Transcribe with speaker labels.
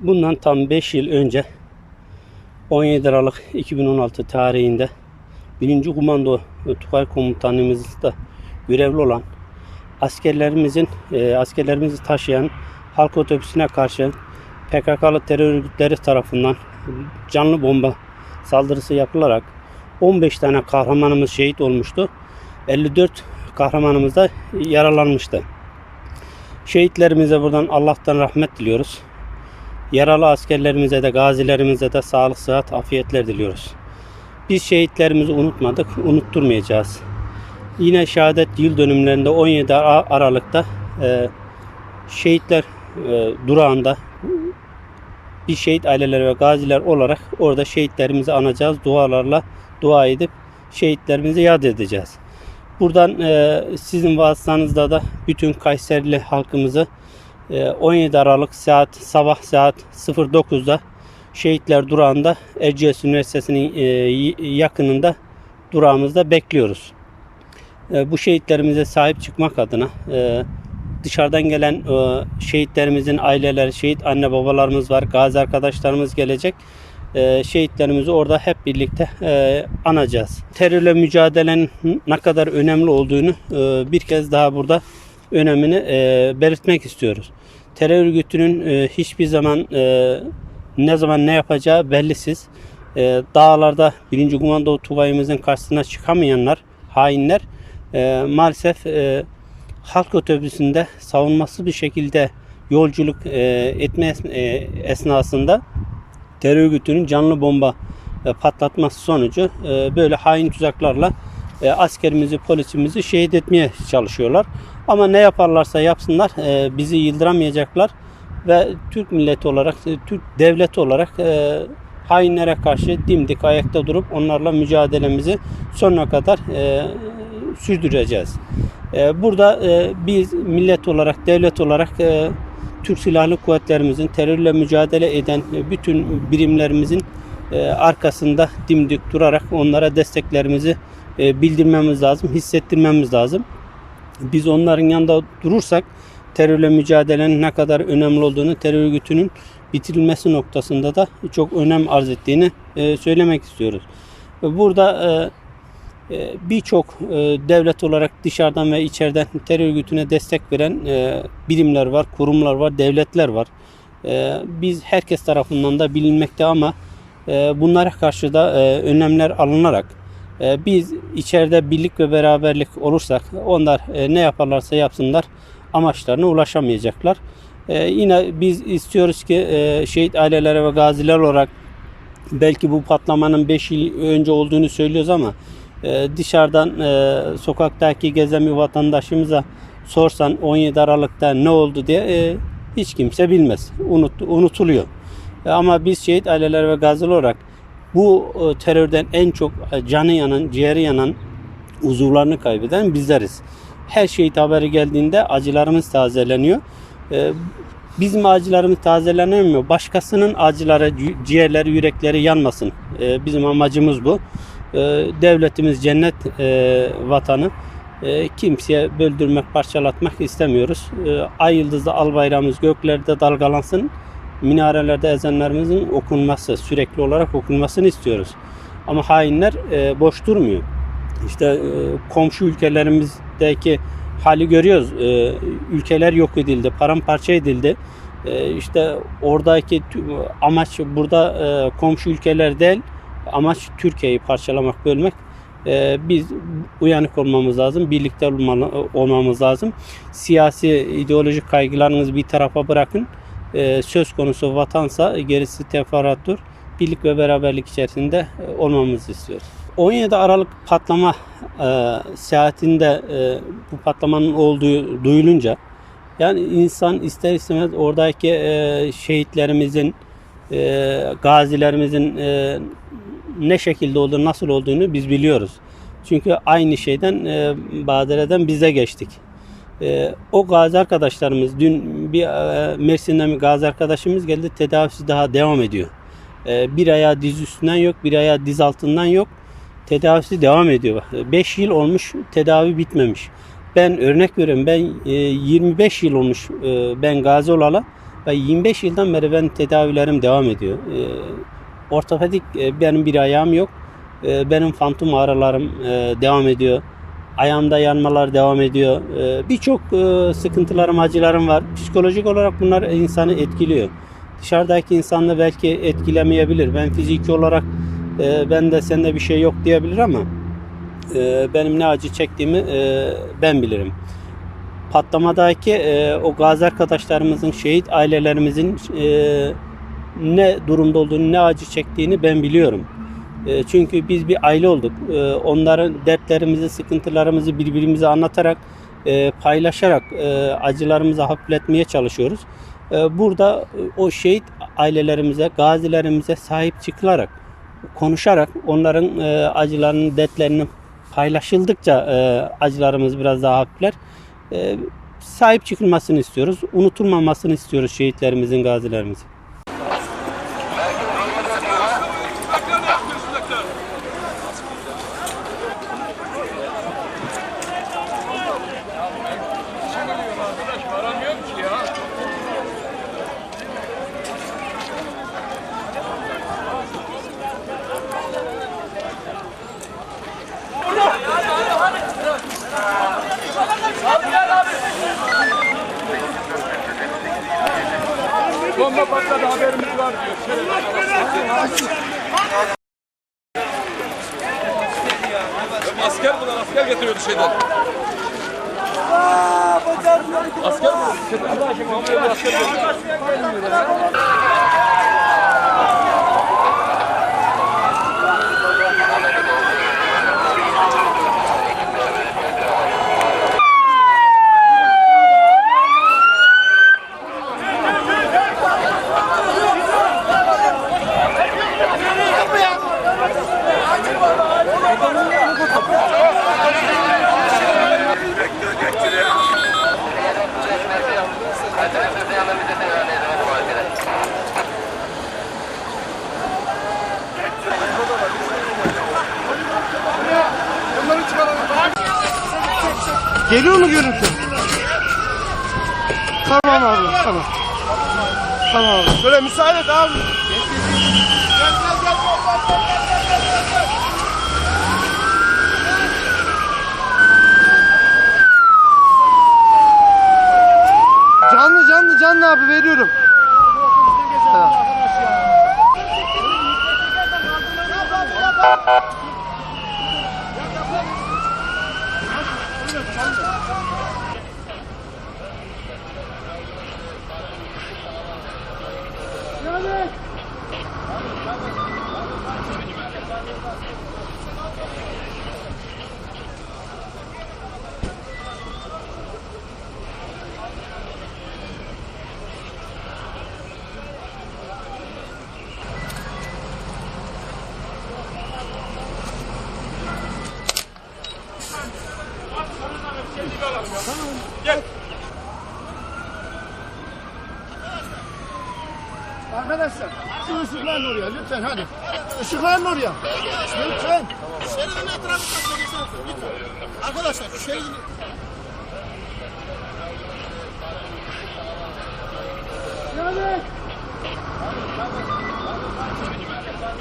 Speaker 1: Bundan tam 5 yıl önce 17 Aralık 2016 tarihinde 1. Komando Tugay Komutanımızda görevli olan askerlerimizin e, askerlerimizi taşıyan halk otobüsüne karşı PKK'lı terör örgütleri tarafından canlı bomba saldırısı yapılarak 15 tane kahramanımız şehit olmuştu. 54 kahramanımız da yaralanmıştı. Şehitlerimize buradan Allah'tan rahmet diliyoruz. Yaralı askerlerimize de gazilerimize de sağlık, sıhhat, afiyetler diliyoruz. Biz şehitlerimizi unutmadık, unutturmayacağız. Yine şehadet yıl dönümlerinde 17 Ar- Aralık'ta e, şehitler e, durağında bir şehit aileleri ve gaziler olarak orada şehitlerimizi anacağız. Dualarla dua edip şehitlerimizi yad edeceğiz. Buradan e, sizin vasıtanızda da bütün Kayserili halkımızı 17 Aralık saat sabah saat 09'da Şehitler Durağı'nda Erciyes Üniversitesi'nin e, yakınında durağımızda bekliyoruz. E, bu şehitlerimize sahip çıkmak adına e, dışarıdan gelen e, şehitlerimizin aileleri, şehit anne babalarımız var, gazi arkadaşlarımız gelecek. E, şehitlerimizi orada hep birlikte anacağız. Terörle mücadelenin ne kadar önemli olduğunu bir kez daha burada önemini belirtmek istiyoruz. Terör örgütünün e, hiçbir zaman e, ne zaman ne yapacağı bellisiz. E, dağlarda 1. Komando Tugayımızın karşısına çıkamayanlar, hainler maalesef halk otobüsünde savunmasız bir şekilde yolculuk etme es- esnasında terör örgütünün canlı bomba patlatması sonucu böyle hain tuzaklarla e, askerimizi, polisimizi şehit etmeye çalışıyorlar. Ama ne yaparlarsa yapsınlar e, bizi yıldıramayacaklar ve Türk milleti olarak, e, Türk devleti olarak e, hainlere karşı dimdik ayakta durup onlarla mücadelemizi sonuna kadar e, sürdüreceğiz. E, burada e, biz millet olarak, devlet olarak e, Türk Silahlı Kuvvetlerimizin terörle mücadele eden bütün birimlerimizin e, arkasında dimdik durarak onlara desteklerimizi e, bildirmemiz lazım, hissettirmemiz lazım. Biz onların yanında durursak terörle mücadelenin ne kadar önemli olduğunu, terör örgütünün bitirilmesi noktasında da çok önem arz ettiğini e, söylemek istiyoruz. Burada e, birçok devlet olarak dışarıdan ve içeriden terör örgütüne destek veren e, birimler var, kurumlar var, devletler var. Biz herkes tarafından da bilinmekte ama bunlara karşı da önlemler alınarak biz içeride birlik ve beraberlik olursak onlar e, ne yaparlarsa yapsınlar amaçlarına ulaşamayacaklar. E, Yine biz istiyoruz ki e, şehit aileleri ve gaziler olarak belki bu patlamanın 5 yıl önce olduğunu söylüyoruz ama e, dışarıdan sokaktaki gezen bir vatandaşımıza sorsan 17 Aralık'ta ne oldu diye hiç kimse bilmez. Unut, unutuluyor. Ama biz şehit aileleri ve gaziler olarak bu e, terörden en çok e, canı yanan, ciğeri yanan, uzuvlarını kaybeden bizleriz. Her şehit haberi geldiğinde acılarımız tazeleniyor. E, Bizim acılarımız tazelenemiyor. Başkasının acıları, ci- ciğerleri, yürekleri yanmasın. Bizim amacımız bu. Devletimiz cennet vatanı. Kimseye böldürmek, parçalatmak istemiyoruz. E, ay yıldızlı al bayrağımız göklerde dalgalansın. Minarelerde ezanlarımızın okunması, sürekli olarak okunmasını istiyoruz. Ama hainler e, boş durmuyor. İşte e, komşu ülkelerimizdeki hali görüyoruz. E, ülkeler yok edildi, paramparça edildi. E, işte oradaki amaç burada e, komşu ülkeler değil, amaç Türkiye'yi parçalamak, bölmek. E, biz uyanık olmamız lazım, birlikte olmamız lazım. Siyasi, ideolojik kaygılarınızı bir tarafa bırakın. E, söz konusu vatansa gerisi teferruattır. Birlik ve beraberlik içerisinde e, olmamızı istiyoruz. 17 Aralık patlama e, saatinde e, bu patlamanın olduğu duyulunca yani insan ister istemez oradaki e, şehitlerimizin, e, gazilerimizin e, ne şekilde olduğunu, nasıl olduğunu biz biliyoruz. Çünkü aynı şeyden e, badereden bize geçtik. E, o gazi arkadaşlarımız, dün bir e, Mersin'den bir gazi arkadaşımız geldi, tedavisi daha devam ediyor. E, bir ayağı diz üstünden yok, bir ayağı diz altından yok. Tedavisi devam ediyor. 5 yıl olmuş, tedavi bitmemiş. Ben örnek veriyorum, ben e, 25 yıl olmuş e, ben gazi olalı. Ve 25 yıldan beri ben tedavilerim devam ediyor. Ee, ortopedik e, benim bir ayağım yok. Ee, benim fantom ağrılarım e, devam ediyor. Ayağımda yanmalar devam ediyor. Ee, Birçok e, sıkıntılarım, acılarım var. Psikolojik olarak bunlar insanı etkiliyor. Dışarıdaki insanla belki etkilemeyebilir. Ben fiziki olarak e, ben de sende bir şey yok diyebilir ama e, benim ne acı çektiğimi e, ben bilirim. Patlamadaki e, o gazi arkadaşlarımızın, şehit ailelerimizin ne durumda olduğunu, ne acı çektiğini ben biliyorum. E, çünkü biz bir aile olduk. E, onların dertlerimizi, sıkıntılarımızı birbirimize anlatarak, e, paylaşarak acılarımızı hafifletmeye çalışıyoruz. Burada o şehit ailelerimize, gazilerimize sahip çıkılarak, konuşarak onların e, acılarının, dertlerinin paylaşıldıkça acılarımız biraz daha hafifler. Sahip çıkılmasını istiyoruz. Unutulmamasını istiyoruz şehitlerimizin, gazilerimizin.
Speaker 2: Bomba patladı haberimiz var diyor. Asker bunlar asker getiriyordu şeyden. Asker mi? Allah aşkına asker getiriyor.
Speaker 3: Geliyor mu görüntü? Tamam abi, tamam. Tamam abi. Şöyle müsaade et abi. Canlı canlı canlı abi veriyorum. Tamam. Arkadaşlar Işıklarla oraya lütfen hadi. Işıklarla oraya. Lütfen. Şeridin etrafı kaçırmışsınız. Lütfen. Arkadaşlar şeridin... Yanık!